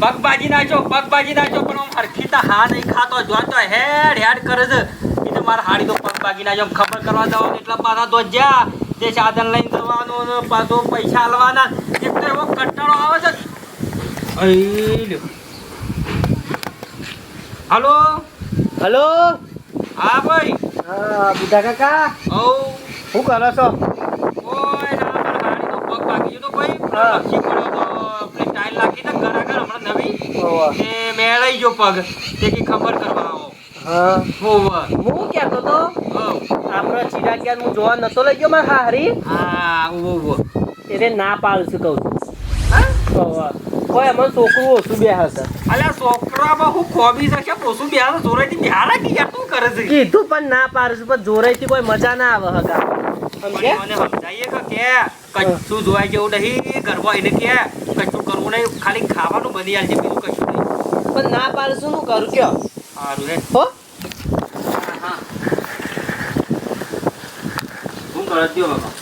પગ બાજી નાખ્યો પગ બાજી નાખ્યો પણ હું હરખી તો હા નહીં ખાતો જોતો હેડ હેડ કરે છે. તો મારા હાડી તો પગ બાજી નાખ્યો ખબર કરવા જવાનું એટલા પાછા તો જ્યાં જે સાધન લઈને જવાનું ને પાછો પૈસા આલવાના એટલો એવો કંટાળો આવે છે. Hello hello? હલો? હા ભાઈ. હા બુઢા કાકા? ઓ શું કરો છો? ઓય ના મારા હાડી તો પગ બાકી ગયો તો ભાઈ. લક્ષી પડ્યો તો. ટાઈલ લાગી ને ઘરાઘર હમણાં નવી એ મેળાઈ ગયો પગ. તે કી ખબર કરવા આવો હું કહેતો તો આપણો ચિરાગ હું જોવા નતો લઈ ગયો મારા હારી હા ઊભો ઊભો ના પાડું છું કહું છું. ઓવા. કોઈ અમને છોકરું ઓછું બે હશે અલ્યા છોકરામાં હું ખોબી છે કે પોસું બિહાર જોરાઈથી બિહાર કે યાર શું કરે છે? કીધું પણ ના પાડું છું પણ જોરાઈથી કોઈ મજા ના આવે હગા. સમજે સમજાઈએ કે કે કચ્છું જોવાય જેવું નહીં ગરબા એને કે. કચ્છું ખાલી ખાવાનું બની આલજે છે બીજું કશું નહીં. પણ ના પાડું છું હું કરું? કયો? સારું રે. હો? હા શું કરો છો? બાબા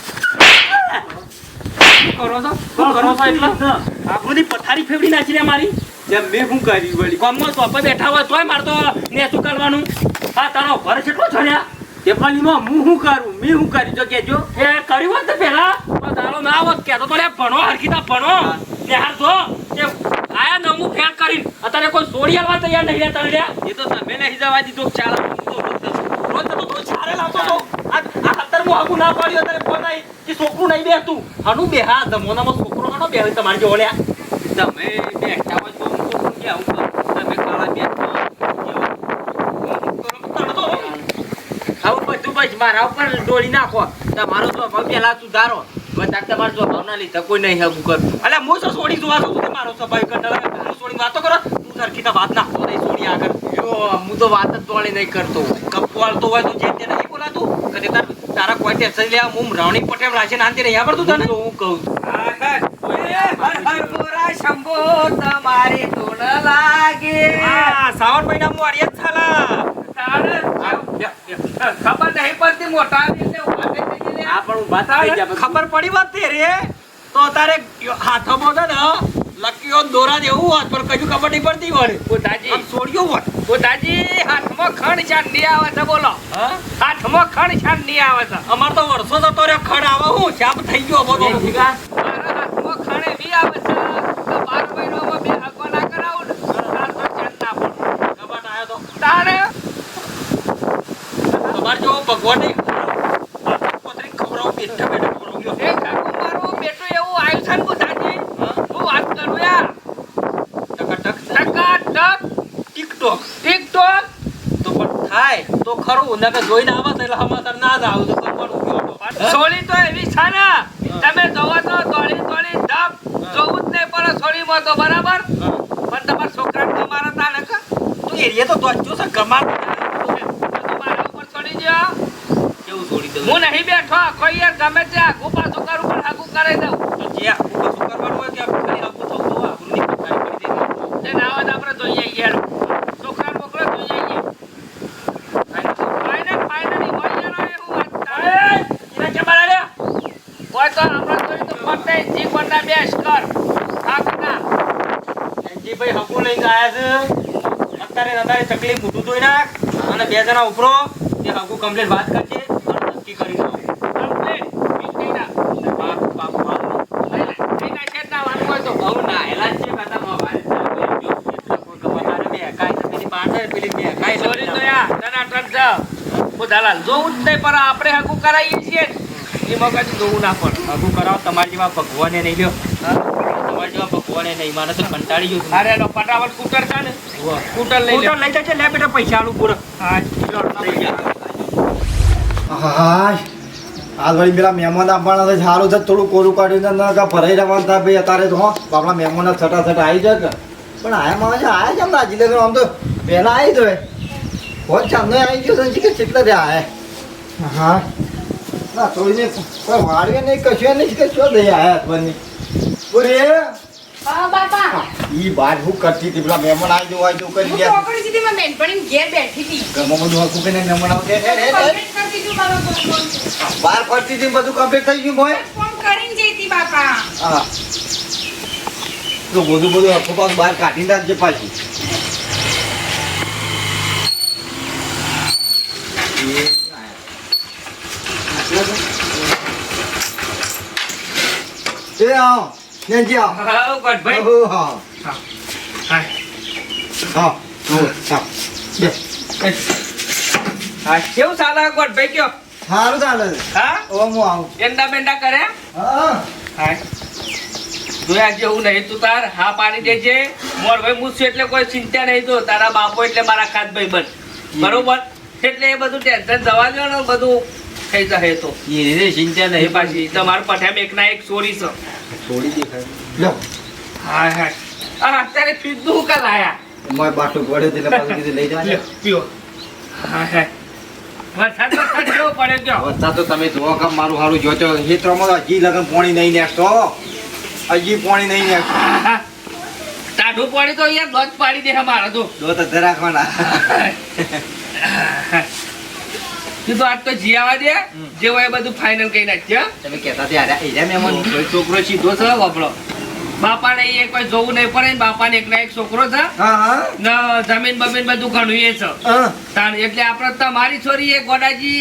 કરો છો? શું કરો છો એટલે? પથારી ફેવડી નાખી રે મારી. જેમ મેં શું કર્યું વળી? ગામમાં ચોપે બેઠા હોય તોય મારતો ને શું કરવાનું. હા તારો ભર કેટલો છોડ્યા તે પાણીમાં હું શું કરું? મેં શું કર્યું? તો કેજો એ કર્યું હોત ને પેલા તારો ના હોત કહેતો તો ભણો હરખીતા ભણો. ને હાર જો એ આયા અમુક ફેર કરીને. અત્યારે કોઈ છોડી આલવા તૈયાર નહીં રહેતા રે એ તો તમે નહીં જવા દીધો. ચાલ તો રોજ. તો તો ચારે લાવતો તો આ આ અત્યારે હું આગું ના પાડ્યું. અત્યારે ફોન આવી કે છોકરું નહીં બેહતું. હનું બે હા જમોનામાં છોકરો હનો બે તમારે જોડે લ્યા તમે બેઠા હોય તો હું તો કે આવું કરું? તમે કાળા બેઠા આવું બધું બસ મારા ઉપર ડોળી નાખો. તમારો સ્વભાવ પેલા સુધારો. બધા તમારા સ્વભાવના લીધે કોઈ નહીં હગું કરતું અલ્યા હું તો સોડી જોવા છું મારો સભાઈ હું છોડી વાતો કરો. તું સરખી વાત નાખતો નહીં આગળ. હું તો વાત જ તોડી નહીં કરતો. કપવાળતો હોય તો જે તે નહીં બોલાતું. કદી તાર તારા કોઈ ટેન્શન લે હું રાવણી પટેલ રાશે નાંતી નહીં આવડતું તને? હું કહું? છું હા શ્રાવણ મહિનામાં વાળીએ જ થાલા. ખબર નહીં પડતી મોટા આ પણ ઊભા થઈ ગયા પછી. ખબર પડી વાત તે રે? તો તારે હાથમાં છે ને લકીઓ દોરા જેવું હોત પણ કશું ખબર નહીં પડતી હોય. પોતાજી. છોડ્યું હોત. પોતાજી હાથમાં ખંડ નહીં આવે છે બોલો. હા? હાથમાં ખંડ નહીં આવે છે અમાર તો વર્ષો જતો રહ્યો ખણ આવે હું? ચાપ થઈ ગયો બધો હાથમાં ખણ એવી આવે છે કે બાર મહિનામાં બે ના કરાવું ને. તો તો. તારે? તમારે જો ભગવાન નહીં પથરી ખવડાવો બેઠા બેઠા ખવડાવ્યો એ ઘરનું મારું બેટું એવું આવ્યું છે ને પોતાજી હું વાત કરું યાર ટકાટક ટકાટક ટિકટોક ટિકટોક તો પણ થાય તો ખરું નકર જોઈને આવે તો એટલે સમાચાર ના જ આવું તો કયો તો. સોળી તો એવી છે ને તમે જોવો તો દોડી દોડી ધપ જોવું જ નહીં પડે સોળીમાં તો બરાબર. પણ તમારા છોકરાને મારા તા કે તો એરિયા તો દોચ્યો છે ગમા તો. મારા ઉપર છોડી દ્યો. કેવું છોડી દઉં હું નહીં બેઠો કોઈ યાર ગમે તે આગું પાછું કરું પણ આગું કરાઈ દઉં. તો જે આખું કશું કરવાનું હોય કે ખાલી આખું થતું હોય આખુંની પથારી કરી દેવાની. તે ના હોય તો આપણે જોઈ આવીએ યાર છોકરા મોકલો જોઈ આવીએ ફાઇનલ ફાઇનલ ઈ હોય યાર હવે હું વાત કરે. એના કેમ બાળા લ્યા? હોય તો આપણે જોઈ તો ફરતે જી કોણના બેસ કર થાક ના એનજીભાઈ હગું લઈને આયા છે. અત્યારે અત્યારે તકલીફ મોઢું ધોઈ નાખ અને બે જણા ઉપરો. તે હગુ કમ્પ્લીટ વાત કરજે અને નક્કી કરી દો પણ આપણે હગુ કરાવીએ છીએ. એ એમાં કદી જોવું ના પડે. હગું કરાવો તમારી જેવા ભગવાને નહીં લ્યો. નહીં મારે તો કંટાળી ગયું અરે એનો ફટાફટ સ્કૂટર છે ને સ્કૂટર લઈ સ્કૂટર લઈ જજે લે બેટા પૈસા આલું પૂરા. હા લઈ જા. હાય હાલ વળી પેલા મહેમાન આપવાના છે સારું છે થોડું કોરું કાઢ્યું ને કે ભરાઈ રહેવાનું થાય ભાઈ અત્યારે તો હો. આપણા મહેમાન છટા છટા આવી જાય પણ આયા માં છે આયા કેમ રાજી લગ્ન આમ તો? પહેલાં આવી જાય હોત ચાંદો આવી ગયો છે કે કેટલા રહ્યા આયા હા. ના થોડીને કોઈ વાળીએ નહીં કશું નહીં કે શું દઈ આયા બની બોરે હા? બાપા. ઈ બાર હું કરતી હતી પેલા મહેમાન આવી જવું આવી જવું કરી ગયા. માં ઘેર બેઠી હતી. ઘરમાં બધું હકું મહેમાન ફરતી હતી બધું કમ્પ્લીટ થઈ ગયું ભાઈ? ફોન કરીને જઈ હતી બાપા. હા. તો બધું બધું આખો પાક બહાર કાઢી રાખજે પાછી. એ એ આવો નેનજી આવો હા, ગોઠભાઈ. ઓહો, હા હા. હા ઓહો, હા બે હા, કેવું ચાલે ગોઠભાઈ કયો સારું ચાલે હા ઓ હું આવું એંડા બેંડા કરે હા હા જોયા જેવું નહીં તું તાર હા પાડી દેજે મોર ભાઈ હું એટલે કોઈ ચિંતા નહીં તો તારા બાપો એટલે મારા ખાત ભાઈ બન બરોબર એટલે એ બધું ટેન્શન જવા દો ને બધું થઈ જશે તો. એને ચિંતા નહીં પાછી તમારા પઠામ એક ના એક ચોરી છે. ચોરી દેખાય. લો. હા હા. આ અત્યારે પીધું કા લાયા? મોય બાટું પડ્યો એટલે પાછું કીધું લઈ જાય જવા પીઓ. હા હા. વરસાદ વરસાદ કેવો પડે વરસાદ તો તમે જુઓ કે મારું હારું જોજો ક્ષેત્રમાં હજી લગન પાણી નહીં નાખતો હજી પાણી નહીં નાખતો હા, હા. ટાઢું પાણી તો અહીંયા દોધ પાડી દે મારા તો. રાખવાના કીધું આજ તો જીયાવા દે જે હોય બધું ફાઇનલ કહી નાખજે તમે કહેતા ત્યારે અરે એજા મહેમાન કોઈ છોકરો સીધો છે વપડો બાપાને એ કોઈ જોવું નહીં પડે ને બાપાને એકના એક છોકરો છે હા હા. ને જમીન બમીન બધું ઘણું એ છે. એટલે આપણે તમારી છોરી એ ગોડાજી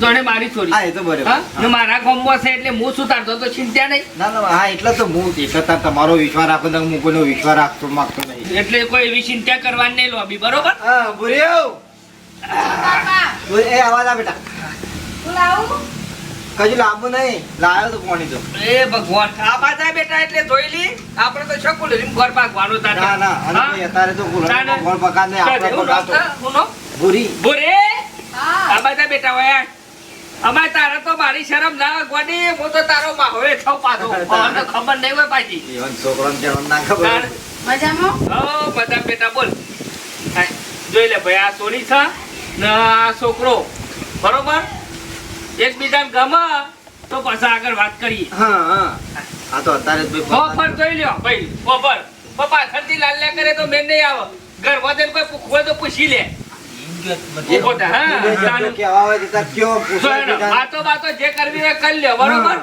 જોડે મારી છોરી. હા, એ તો બરાબર. મારા ગામમાં છે એટલે હું શું તારતો તો ચિંતા નહીં. ના ના હા એટલે તો હું એટલે તાર તમારો વિશ્વાસ રાખો તો હું કોઈનો વિશ્વાસ રાખતો માંગતો નહીં. એટલે કોઈ એવી ચિંતા કરવાની નહીં લોબી બરોબર? હા બુરિયો બાપા એ આવાજ આ બેટા. કજુ લાંબુ નહીં લાયો તો પાણી તો એ ભગવાન આ બાધા બેટા એટલે જોઈ લી આપણે તો શકું લીધું ઘર ભાગવાનું તા ના ના અને અત્યારે તો ઘર ના. ગોળ પકાડ આપણે પકાડ તો હુનો ભૂરી. બોરે હા. આ બધા બેટા હોય અમારે તારા તો મારી શરમ ના ગોડી હું તો તારો માહોએ છો પાછો. મને ખબર નહીં હોય પાછી. જીવન છોકરાને જન્મ ના ખબર મજામાં? હો બધા બેટા બોલ. જોઈ લે ભાઈ આ સોની છે. ને આ છોકરો. બરોબર? એકબીજાને ગમે તો પછી આગળ વાત કરીએ. હા હા. આ તો અત્યારે જ જોઈ લ્યો. ભાઈ ઓફર પપ્પા ખર્ચી લાલ્યા કરે તો મેં નહીં આવે. ઘર વધે કોઈ પૂછવું તો પૂછી લે. બીજા. વાતો જે કરવી હોય કરી લ્યો બરોબર?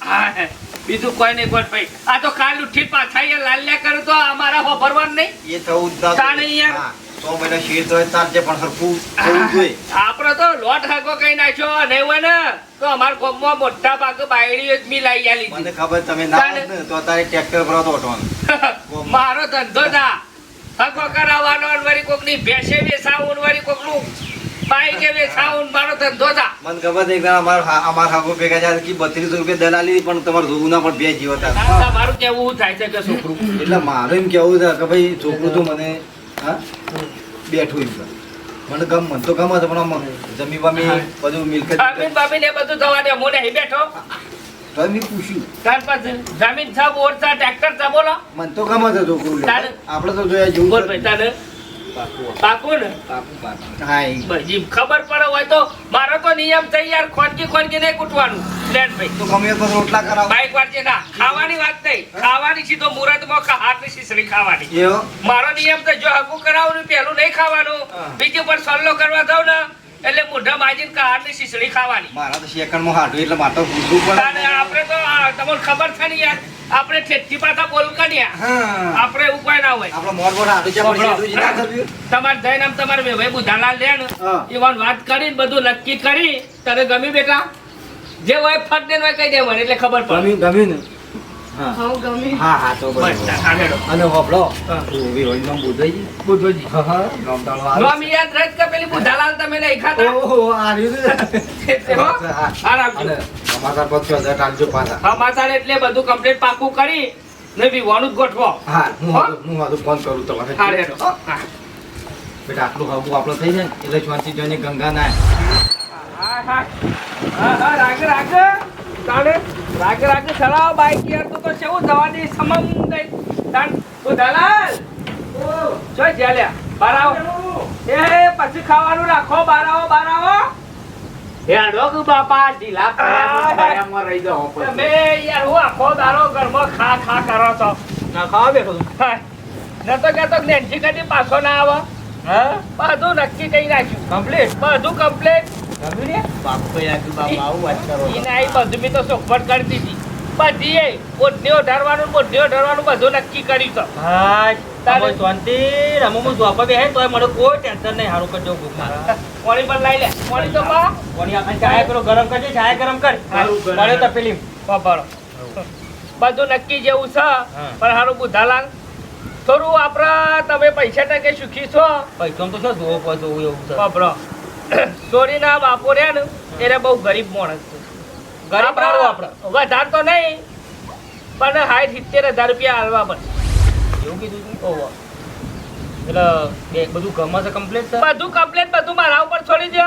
હા. હા, બીજું કોઈ નહીં ભાઈ આ તો કાલ ઉઠી પાછા લાલ્યા કરે તો અમારા ભરવાનું નહીં? એ થવું તાણે યાર. શીર તો ચાલશે પણ સરખું થવું જોઈએ. આપડે તો લોટ હાકો કઈ નાખ્યો નહીં હોય ને તો અમારા ગામમાં મોટા ભાગે બાયડીઓ જ મિલાઈ આલી મને ખબર તમે ના તાણે. હોત ને તો તારે ટ્રેક્ટર પર હતો ઓટવાનું. મારો ધંધો થા હકો કરાવવાનો ને કોકની ભેંસે વેચાવું ને કોકનું બાઈકે વેચાવું ને મારો ધંધો થા મને ખબર છે કે અમાર અમાર હાગો ભેગા જાય કે બત્રીસો રૂપિયા દલાલી પણ તમારે જોવું ના પણ બે જીવતા મારું કેવું થાય છે કે છોકરું? એટલે મારું એમ કેવું છે કે ભાઈ છોકરું તો મને હા? બેઠું એમ કરે. મને ગમ મન તો ગમે છે પણ જમી બમી બધું મિલકત જમીન બામીન ને બધું થવા દે હું નહીં બેઠો. તો મેં પૂછ્યું. તાર પાસે જમીન છે બોર છે ટ્રેક્ટર છે બોલો. મને તો ગમે છે છોકરું આપણે તો જોયા જેવું બોલ છે. ભાઈ તાને પાકું ને? હા એ. ખબર પડે હોય તો મારો તો નિયમ છે યાર ખોનકી ખોનકી નહીં કૂટવાનું. લેટ ભાઈ. તો ગમે તો રોટલા કરાવો. બાઈક વાળજે ના. ખાવાની વાત નહીં. ખાવાની સીધો મુહૂર્તમાં કા હાથની શીસડી ખાવાની. મારો નિયમ તો જો હકું કરાવું પેલું નહીં ખાવાનું. બીજી પર સલ્લો કરવા જાવ ને એટલે મોઢા માજીને કહારની શીસડી ખાવાની. મારા તો સેકન્ડમાં હાડું એટલે મારે તો પૂછવું પડે આપણે તો તમને ખબર છે ને યાર? આપણે ઠેઠી પાછા બોલ કર્યા હા. આપણે કોઈ ના હોય. આપણો મોર મોર હાડું છે પણ સાંભળો. એટલું જ ના થયું. તમારે તમારે ભાઈ બુધાલાલ લે ને હા. વાત કરીને બધું નક્કી કરી. તને ગમી બેટા? જે હોય ફટ હોય કહી દેવાનું એટલે ખબર પડે. ગમી ગમ્યું ને. હા. હવ હા હા તો બસ, બરાબર. અને હોભળો હા. હોય નામ બુધાઈ બુધોજી હા હા નામ તાળો આવે. નામ યાદ રાખ કે પેલી બુધાલાલ તમે નહીં ખાતા? ઓહો આ રહ્યું એટલે હા. રાખજો. પાછા. હા બધું કમ્પ્લીટ પાકું કરી ને વિવાનું જ ગોઠવો. હા હું હો? ફોન કરું તમારે હા બેટા આટલું હગું આપણું થઈ જાય એટલે શાંતિ જોઈને ગંગા ના હા હા હા હા રાગ રાગ તાણે. રાગ રાગ ચલાવો બાઈક યાર તું તો કેવું જવાની સમમ દઈ. તાણ તું દલાલ! જો જ્યાલ્યા બાર એ પછી ખાવાનું રાખો બાર આવો બાર આવો. કે બાપા ઢીલા પડ્યા રહી જાઓ. તમે યાર હું આખો દારો ઘરમાં ખા ખા કરો ના ખાવ બેઠો. ન તો કે નેન્સી કદી પાછો ના આવે. હા? બધું નક્કી કરી નાખ્યું. કમ્પ્લીટ બધું કમ્પ્લીટ બધું તો ચોખવટ કરતી હતી બધી બધું નક્કી કર્યું છે હાય તારે- શાંતિ રમો હું જોવા બે તોય મને કોઈ ટેન્શન નહીં હારું કરજો ભૂખ પાણી પણ લઈ લે. પાણી તો પા. કોની આપણે ચાય કરો ગરમ કરજે ચાય ગરમ કર. હારું, તો પેલી બરાબર બધું નક્કી જેવું છે પણ હારું બુધાલાલ થોડું આપણા તમે પૈસા ટકે સુખી છો. પૈસા તો શું જોવો પડે એવું છે. સોરીના બાપો રહ્યા ને એને બહુ ગરીબ માણસ છે. ગરીબ આપણે. વધારે તો નહીં પણ હાઈ સિત્તેર હજાર રૂપિયા હાલવા પડે. એવું કીધું? ઓહો. એટલે બે બધું ગમે છે કમ્પ્લેટ બધું કમ્પ્લેટ બધું મારા ઉપર છોડી દો.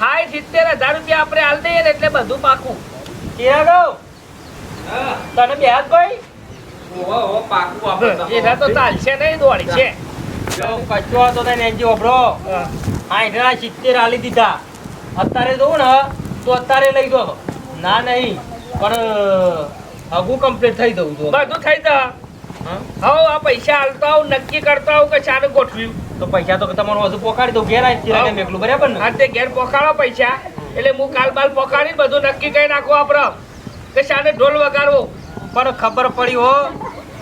હાઈ સિત્તેર હજાર રૂપિયા આપણે હાલ દઈએ ને એટલે બધું પાકું. કે ગયો તને બે હાથ ભાઈ? ઓહો, પાકું આપણે એના તો. ચાલશે નહીં દોડી છે કચ્ચો હતો તને એનજી ઓભરો હા. એટલે સિત્તેર આલી દીધા. અત્યારે જોઉં ને તો અત્યારે લઈ દો ના નહીં પણ હગું કમ્પ્લીટ થઈ દઉં છું બધું થઈ જા. હા? આ પૈસા હાલતા આવું નક્કી કરતા આવું કે ચાનું ગોઠવ્યું? તો પૈસા તો તમારું હજુ પોકાડી દઉં ઘેર આવી મેકલું બરાબર ને? આ તે ઘેર પોકાળો પૈસા. એટલે હું કાલ બાલ પોકાડી બધું નક્કી કરી નાખો આપણે કે શાને ઢોલ વગાડવો. પણ ખબર પડી હો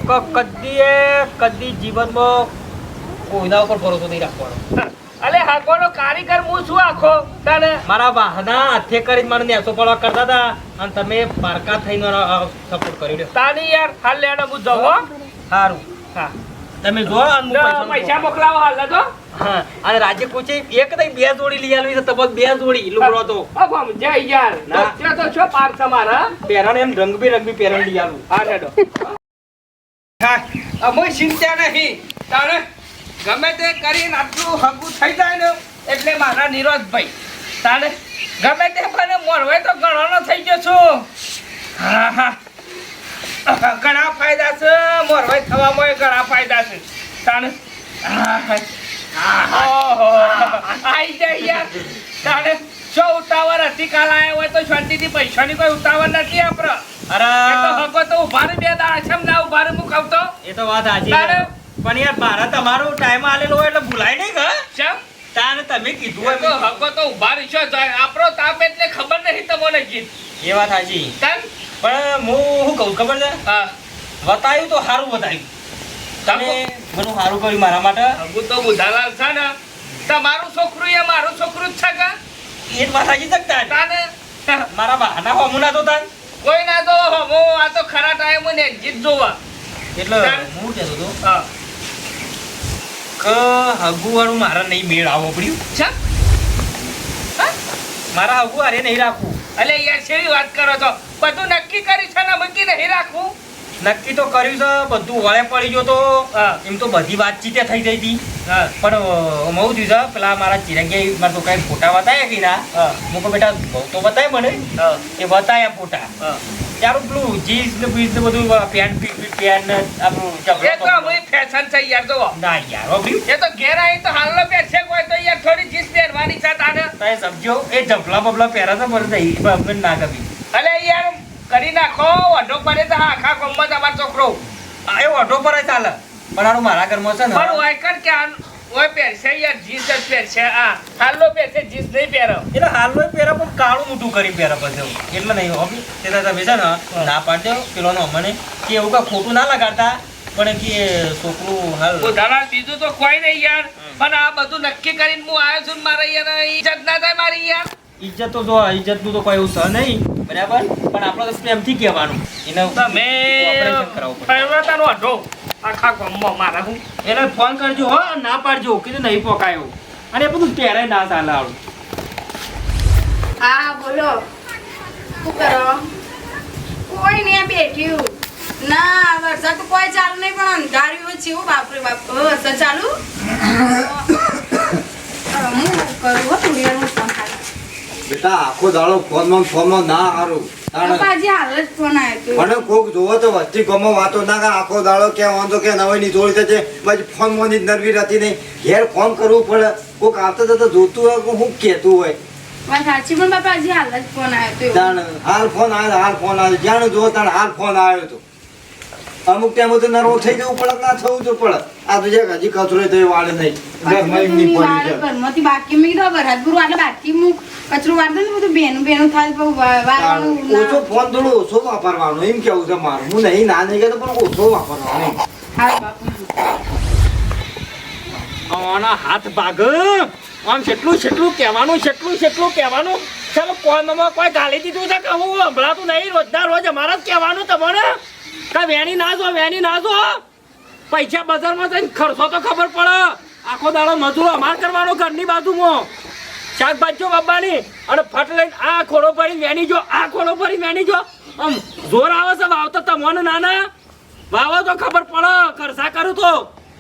કે કદી એ કદી જીવનમાં કોઈના ઉપર ભરોસો નહીં રાખવાનો. અલે હાકોનો કારીગર હું છું આખો તને? મારા વાહના હાથે કરી મને નેસો પડવા કરતા હતા અને તમે પારકા થઈને સપોર્ટ કરી દો તાની યાર હાલ લેણો હું? જવો સારું હા. તમે જો અને પૈસા મોકલાવો હાલ તો હા અને રાજ્ય પૂછે એક નહીં બે જોડી લઈ આલવી તો તબક બે જોડી લુગડો તો. અબમ જય યાર. ના. તો છો પાર તમારા પહેરાને એમ રંગબેરંગી પહેરણ લઈ આલું. હા હેડો. હા અમુય ચિંતા નહીં. તારે ગમે તે કરીને આટલું હગું થઈ જાય ને એટલે મારા નિરોધભાઈ તારે ગમે તે મને મોરવે તો ઘણોનો થઈ ગયો છું. હા હા. ઘણા ફાયદા છે મોરવે થવામાં ઘણા ફાયદા છે. તાને આઈ જાય યાર. જો ઉતાવળ હતી કાલ આવ્યા હોય તો શાંતિથી પૈસાની કોઈ ઉતાવળ નથી આપણે અરે. તો હગો તો ઊભા બે દાડા છે એમ ના ઊભા રે હું કહું તો એ તો વાત? છે. પણ યાર મારા તમારો ટાઈમ આલેલો હોય એટલે ભૂલાય નહીં કે ચમ? તાને તમે કીધું હોય તો હકો તો ઊભા રહીશો આપણો તાપ એટલે ખબર નહીં તમને જીત એ વાત સાચી. તન? પણ હું શું કહું ખબર છે? હા. બતાવ્યું તો સારું બતાવ્યું તમે? મને સારું કર્યું મારા માટે. હગુ તો બુધાલાલ છે ને. તમારું છોકરું એ મારું છોકરું જ છે કે? એ જ વાત સાચી શકતા તાને? મારા બહાના હોમું ના તો તાર કોઈ ના તો હોમો આ તો ખરા ટાઈમ ને જીત જોવા. એટલે હું કહેતો હતો હા. કે હગુવાળું મારા નહીં મેળ આવો પડ્યું. છે હા? મારા હગુવારે નહીં રાખવું. અલે યાર શેરી વાત કરો છો? બધું નક્કી કરી છે ને મૂકી નહીં રાખવું? નક્કી તો કર્યું છે બધું વળે પડી ગયો તો. એમ તો બધી વાતચીતે થઈ જઈ હતી. પણ મઉ થયું છે પેલા મારા ચિરંગી મારા તો કઈ ફોટા બતાવ્યા કીધા. મૂકો બેટા બહુ તો બતાય મને. એ બતાયા ફોટા. હા ત્યારે પેલું જીન્સ ને બીન્સ ને બધું પેન્ટ પેન્ટ ને આપણું એ તો ચપલો અમે ફેશન છે યાર તો ના યાર હોભળ્યું એ તો ઘેર આવી તો હાલનો પહેરશે કોઈ તો યાર થોડી જીન્સ પહેરવાની છે તાને તમે સમજો એ જપલા બપલા પહેરા તો મને નહીં અમને ના ગમી. અલે યાર કરી નાખો ઓઢો પડે તો આખા કોમમાં તમારો છોકરો. એ ઓટો પર ચાલે પણ આનું મારા ઘરમાં છે ને પણ ઓય કર કે આ ઓય પહેરશે યાર જીન્સ જ પહેરશે આ હાલનો પહેરશે જીન્સ નહીં પહેરો. એટલે હાલનો પહેરો પણ કાળું મોટું કરી પહેરો પછી એટલે નહીં હોબી તે તમે છે ને ના પાડજો પેલો મને કે એવું કાંઈ ખોટું ના લગાડતા પણ કે છોકરું હાલ. ઉદાહરણ બીજું તો કોઈ નહીં યાર. પણ આ બધું નક્કી કરીને હું આવ્યો છું ને મારે યાર ઈજ્જત ના થાય મારી યાર. ઇજ્જત તો જો ઇજ્જતનું તો કોઈ એવું સહ નહીં. બરાબર? પણ આપણે તો પ્રેમથી કહેવાનું. એને તમે ઓપરેશન કરાવવું પડે. અઢો આખા ગામમાં મારા હું. એને ફોન કરજો હો ના પાડજો. કીધું નહીં પોકાયો. અને એ બધું ત્યારે ના ચાલે આવડું હા બોલો. શું કરો? કોઈ નહીં બેઠ્યું ના વરસાદ તો કોઈ ચાલુ નહીં પણ અંધાર્યું હોય છે એવું બાપરે બાપ. વરસાદ ચાલુ? હું કરું હો થોડી વાર બેટા આખો દાડો ફોનમાં ફોનમાં ના હારું. હાલ ફોન આવ્યો મને કોક જોવો તો વસ્તી ગમો વાતો ના આખો દાડો કે વાંધો કે નવાઈની જોડી થશે. પછી ફોન મોની નરવી રહેતી નહીં. ઘેર ફોન કરવું પડે. કોક આવતા જતા જોતું હોય હું કહેતું હોય. હાલ ફોન આવ્યો હાલ ફોન આવ્યો જ્યાં જોવો તાણ હાલ ફોન આવ્યો તો. અમુક ટાઈમ તો નરવો થઈ જવું પડે ના થવું તો પડે. આ તો જે હજી કચરો તો એ વાળે નહીં. બાકી મેં કીધું બરાબર ગુરુ આટલે બાકી હું કચરો વાળતો ને બધું બેનું બેનું થાય વાળવાનું ઓછો ફોન થોડો ઓછો વાપરવાનો એમ કેવું છે મારું? હું નહીં ના નહીં કહેતો પણ ઓછો વાપરવાનો આના હાથ ભાગ. આમ જેટલું જેટલું કહેવાનું જેટલું જેટલું કહેવાનું. ચાલો કોનમાં કોઈ ગાલી દીધું છે કે હું હંભળાતું નહીં? રોજના રોજ અમારા જ કહેવાનું તમને કે વેણી ના જો વેણી ના જો. પૈસા બજારમાં જઈને ખર્ચો તો ખબર પડે. આખો દાડો મજૂરો અમાર કરવાનો ઘરની બાજુમાં. શાકભાજીઓ બાબાની અને ફટ લઈને આ ખોડો ભરી વેણી જો આ ખોડો ભરી વેણી જો. આમ જોર આવે છે વાવતો તમને નાના. વાવો તો ખબર પડે ખર્ચા કરું તો.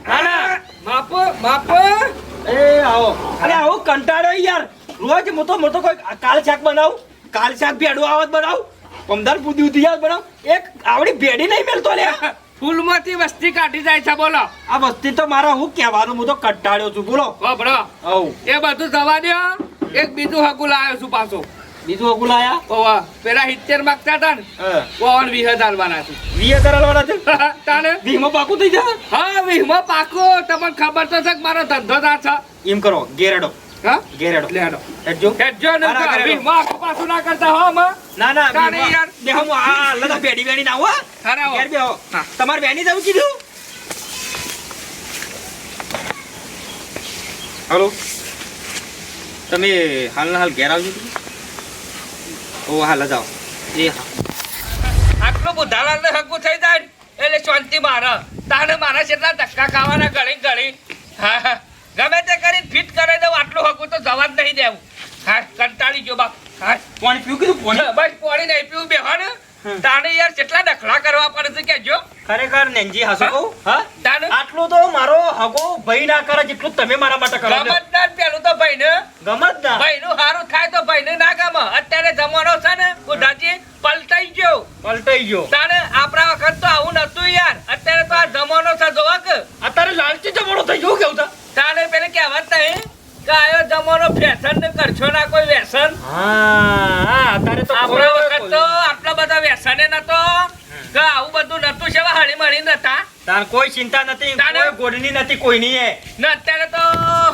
નાના. માપ માપ એ આવો. અરે આવો કંટાળ્યો યાર. રોજ મોટો મોટો કોઈ કાલ શાક બનાવું કાલ શાક ભેડું આવત બનાવું. પમદાર બુદ્ધિ ઉધી બનાવું એક આવડી ભેડી નહીં મેલતો લે. ફૂલમાંથી વસ્તી કાઢી જાય છે બોલો. આ વસ્તી તો મારા હું કહેવાનું હું તો કંટાળ્યો છું બોલો. વાપરો હવ એ બધું જવા દો એક બીજું હકુ લાવ્યો છું પાછો. બીજું હકુ લાયા? ઓવા પેલા સિત્તેર માંગતા હતા ને વીસ હજાર વાળા છે. વીએ કરાવવાના છે? તાને વીમો પાકું થઈ જાય હા વીમો પાકો. તમને ખબર તો છે કે મારો ધંધો થા છે. એમ કરો ગેરેડો હા? ગેરેડો લેડો હેડજો. હેડજો ને હારા કરેલો. પાછું ના કરતા હો માં ના ના તારે યાર. બે હું આ લગા ભેડી વેડી ના હો. ખરા હો. ઘેર બેહો હા. તમારે વેની જવું કીધું? હલો. તમે હાલ હાલ ઘેર આવજો. ઓ હા જ એ હા. આટલો બુધાલાલ ને હકું થઈ જાય એટલે શાંતિ મારા. તાને મારા જેટલા ધક્કા ખાવાના ગળી ગળી હા હા. ગમે તે કરીને ફિટ કરી દઉં આટલું હકું તો જવા જ નહીં દેવું. હા કંટાળી ગયો બાપ. હા. પાણી પીવું કીધું? પાણી? બસ પાણી નહીં પીવું બે હા તાને યાર કેટલા ડખલા કરવા પડે છે કેજો ખરેખર નેનજી હસો કહું? હા? તાને આટલું તો મારો હગો ભાઈ ના કરે જેટલું તમે મારા માટે કરો ગમતદાર પેલું તો ભાઈ ને ગમતદાર? જ ભાઈ નું સારું થાય તો ભાઈ ને ના ગમે. અત્યારે જમાનો છે ને બુઢાજી પલટાઈ ગયો. પલટાઈ ગયો. તાને આપણા વખત તો આવું નતું યાર અત્યારે તો આ જમાનો છે જોવા કે અત્યારે લાલચી જમાનો થઈ ગયો કેવું તા તાને પેલે કહેવત નહીં કે આયો જમાનો ફેશન ને કરશો ના કોઈ વ્યસન? હા અત્યારે તો આપણા વખત તો આટલા બધા વ્યસને નતો. કે આવું બધું નતું છે હળી મળી નતા. તાર કોઈ ચિંતા નથી કોઈ ગોડની નથી કોઈની એ ને અત્યારે તો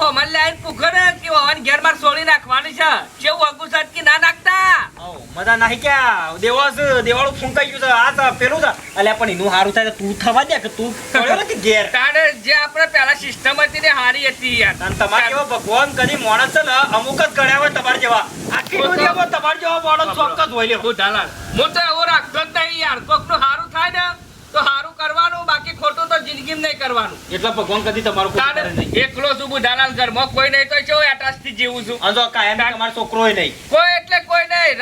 હોમન લાઈન પૂછો ને કે હોમન ઘેર માર સોળી નાખવાની છે કેવું અગુ સટકી ના નાખતા મજા નાહી ક્યાં? દેવાસ દેવાળું ફૂંકાઈ ગયું છે. આ છે, પેલું છે અલ્યા પણ એનું સારું થાય તું થવા દે કે તું પડ્યો કે ઘેર? તારે જે આપણે પેલા સિસ્ટમ હતી ને હારી હતી યાર. તાન તમારે જેવા ભગવાન કદી માણસ છે ને અમુક જ કર્યા હોય તમારે જેવા. આખી દુનિયામાં તમારે જેવા માણસ ચોક્કસ હોય લે હું ઢાલા હું તો એવો રાખતો જ નહીં યાર. કોકનું સારું થાય ને તો સારું કરવાનું બાકી ખોટું તો જિંદગીમાં નહીં કરવાનું. એટલે ભગવાન કદી તમારું ખોટું નહીં. એકલો છું બુધાલાલ ઘરમાં કોઈ નહીં તો કેવો એટાસથી જીવું છું? અને કાયમ તમારો છોકરો નહીં. કોઈ એટલે કોઈ નહીં.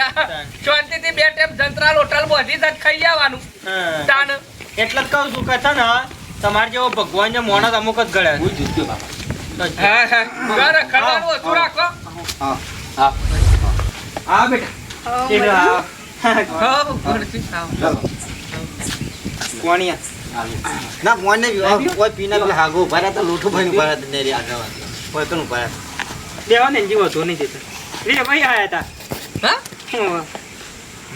શાંતિથી બે ટેપ જંત્રાલ હોટલ બધી જ ખાઈ આવવાનું. તાન એટલે જ કહું છું કે છે ને તમારે જેવો ભગવાન ને મોણસ અમુક જ ગળ્યા હા હા ઘર ઓછું રાખો. હા. હા. બેટા. કોણિયા. ના મોન ને કોઈ પીના પેલા હાગો ભર્યા તો લોઠો ભાઈ ભર્યા તો નેરી આગળ. કોઈ ભર્યા દેવા ને જીવો તો નહીં દેતા. રે ભાઈ આયા હતા હા?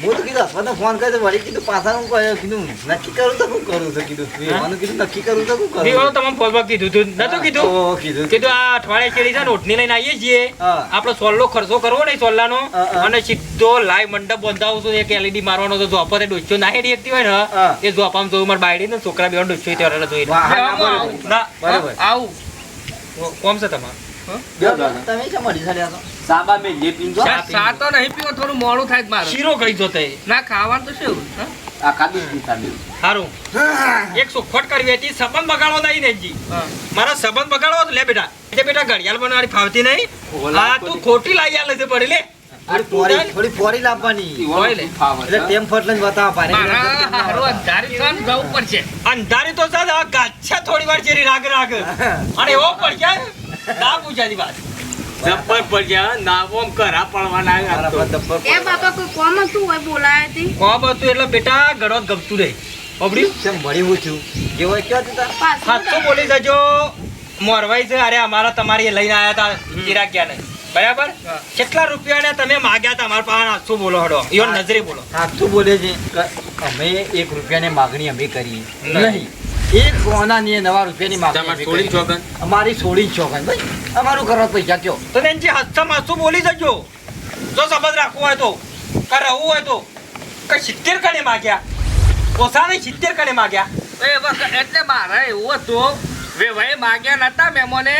હું તો કીધું અથવા ફોન કર્યો વળી કીધું પાછા હું કહ્યું કીધું નક્કી કરું તો શું કરું છું કીધું. વિવાહનું કીધું નક્કી કરું તો શું કરું દેવો તમને ફોનમાં કીધું તું. નતું કીધું? કીધું. કીધું આ અઠવાડિયે ચેડી છે ઓટની લઈને આવીએ છીએ. આપણો સોલ્લો ખર્ચો કરવો ને સોલ્લાનો. અને સીધો લાઈવ મંડપ બંધાવશું એક એલઈડી મારવાનો તો જોપો તે ડોસ્યો ના હેડી એકતી હોય ને? એ જોપામ જોયું મારા બાયડી ને છોકરા બે ડોચ્યો ત્યારે જોઈ આવું. કોમ છે તમારે? તમે છે મળી સાડી આ સાબા મેં જે પીંજો સા- સા તો નહીં પીવો થોડું મોડું થાય મારે. શીરો જો તે ના ખાવાનું તો શું? આ ખાધું પીતા બે સારું એક સુખવટ કરવી હતી સંબંધ બગાડવો નહીં ને મારા સંબંધ બગાડવો લે બેટા. એટલે બેટા ઘડિયાળ બનાવવાની ફાવતી નહીં. ઓલા હા તું ખોટી લાઈ આલે છે પડી લે. થોડી પોરી લાવવાની. એટલે ટેમ ફટલે બતાવવા પારે અંધારી છે જવું પડશે અંધારી તો સાદ ગાછા થોડી વાર ચેરી રાગ રાગ. અને એવો પડ્યા ના પૂછાની વાત. જબ્બર પડ્યા નાવોમ કરા પડવાના મારા પર દબ્બર એ બાપા કોઈ કોમ હતું? હોય બોલાય તે? કોમ હતું એટલે બેટા ગળો ગમતું રહી ઓબડી કેમ મળી હું છું? જે હોય ક્યાં જતા? સાચું બોલી જજો. મોરવાઈ છે અરે અમારા તમારી લઈને આયા હતા ચિરાગ ક્યાં ને બરાબર? કેટલા રૂપિયા ને તમે માગ્યા હતા? અમારા પાસે શું બોલો હડો. ઈવન નજરે બોલો. સાચું બોલે છે. અમે એક રૂપિયાની માગણી અમે કરી. નહીં. એક સોનાની ની નવા રૂપિયાની માગણી છોડી ચોગન? અમારી સોળી જ ચોગન. ભાઈ અમારું કરવા પૈસા કયો? તો તેનથી હસતા શું બોલી જજો. જો સંબંધ રાખવું હોય તો. કે રહવું હોય તો. કઈ સિત્તેર કણે માગ્યા? ઓછા નહીં સિત્તેર કણે માગ્યા? એટલે મારે એવું હતું વેવાએ માગ્યા નતા મેમોને.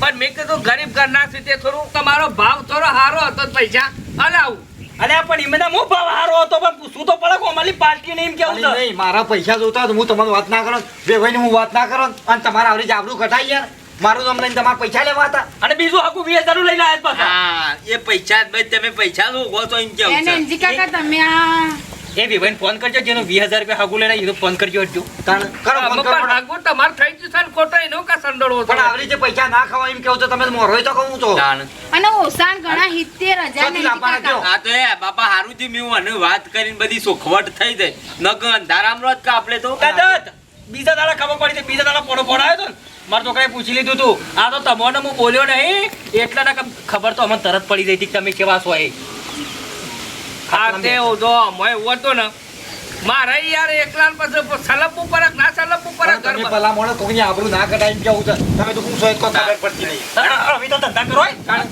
પણ મેં કીધું ગરીબ ઘરના છે થોડું તમારો ભાવ થોડો સારો હતો પૈસા હલાવું. અને પણ એમને હું ભાવ હારો હતો? પણ પૂછવું તો પડે કે પાર્ટી ને એમ કેવું છે? નહીં મારા પૈસા જોતા તો હું તમારી વાત ના કરો. બે ભાઈને હું વાત ના કરો અને તમારા આવરી જાબડું કઢાઈ યાર. મારું નામ લઈને તમારા પૈસા લેવા હતા. અને બીજું આખું વીસ હજાર લઈને આવ્યા પાછા એ પૈસા ભાઈ તમે પૈસા એમ કેવું છે? કાકા તમે આ એ વિભાઈને ફોન કરજો જેનો વીસ હજાર રૂપિયા હાગુ લઈને એનો ફોન કરજો હજુ. તાણ કરો ફોન કરો પણ આગળ તમારે થઈ જશે ને ખોટો એનો કા સંડોળવો પણ આવડી જે પૈસા ના ખાવા એમ કેવું તો તમે મોરો તો કહું તો. અને ઓસાન ઘણા સિત્તેર હજાર. આ તો એ બાપા હારું જી મેં અને વાત કરીને બધી સોખવટ થઈ જાય. નક અંધારામ રોજ કા આપણે તો? બીજા દાડા ખબર પડી બીજા દાડા પોણો પોણ આવ્યો હતો ને. મારા છોકરાએ પૂછી લીધું હતું આ તો તમને હું બોલ્યો નહીં. એટલા ના ખબર તો અમને તરત પડી જઈ હતી તમે કેવા છો એ. હા તે જો મોય હતું ને મારે યાર એકલા પછી સલપ ઉપર ના સલપ ઉપર તમે ભલા મોણો કોઈની આબરૂ ના કઢાઈ કેવું છે? તમે તો હું ખબર પડતી નહીં. હવે તો ધંધા કરો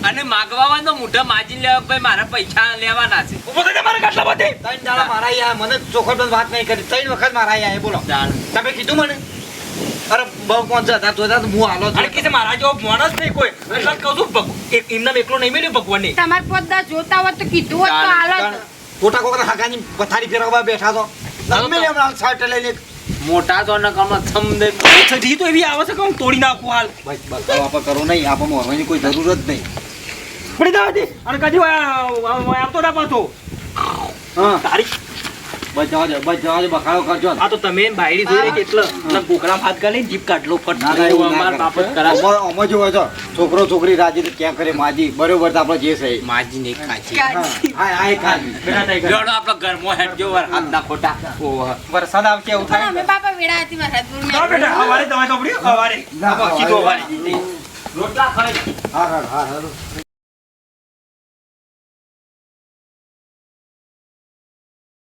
અને માગવામાં તો મોઢા માજી લેવા ભાઈ મારા પૈસા લેવાના છે. થઈ મારા ગાટલા માંથી. ત્રણ દાડા મારા આયા મને ચોખટ વાત નહીં કરી. ત્રણ વખત મારા આયા બોલો. તમે કીધું મને? અરે બહુ કોણ છે તો હતા તો હું હાલો અરે કીધે છે મારા જેવો માણસ નહીં કોઈ. એટલે કહું છું ભગ- એક એમનામ એકલો નહીં મેલ્યો ભગવાન ને તમારે પોતા જોતા હોત તો કીધું હોત તો હાલો ખોટા કોકના હાકાની પથારી ફેરવવા બેઠા તો તમે લે હમણાં છાટ લઈને મોટા તો ન કમ થમ દે સજી તો એવી આવે છે કે હું તોડી નાખું હાલ. બસ બસ હવે કરો નહીં આપણે મોરવાની કોઈ જરૂર જ નહીં. પડી દાવાથી અને કદી આવતો ના પાછો. હા. તારી બસ જવા દે બસ જવા દે બખાડો કરજો. આ તો તમે બાયડી જોઈ કેટલો એટલે તમે કોકરામાં હાથ ગાલી જીપ કાઢલો ફટ ના ના એવું અમાર બાપત કરાવે. અમાર- અમાર જો હોય તો છોકરો છોકરી રાજી તો ક્યાં કરે? માજી બરોબર તો આપણે જે છે માજી ને ખાચી હા હા હા, ખાજી. બેટા થઈ જોડો આપણો ઘરમાં હેડ જો વાર હાથ ના ખોટા. ઓહ. વરસાદ આવશે એવું થાય અમે બાપા વેળા હતી વરસાદપુરમાં. જાઓ બેટા હવારે દવા ચોપડી હવારે. ના, કીધું હવારે. રોટલા ખાઈ. હા હા હા હા.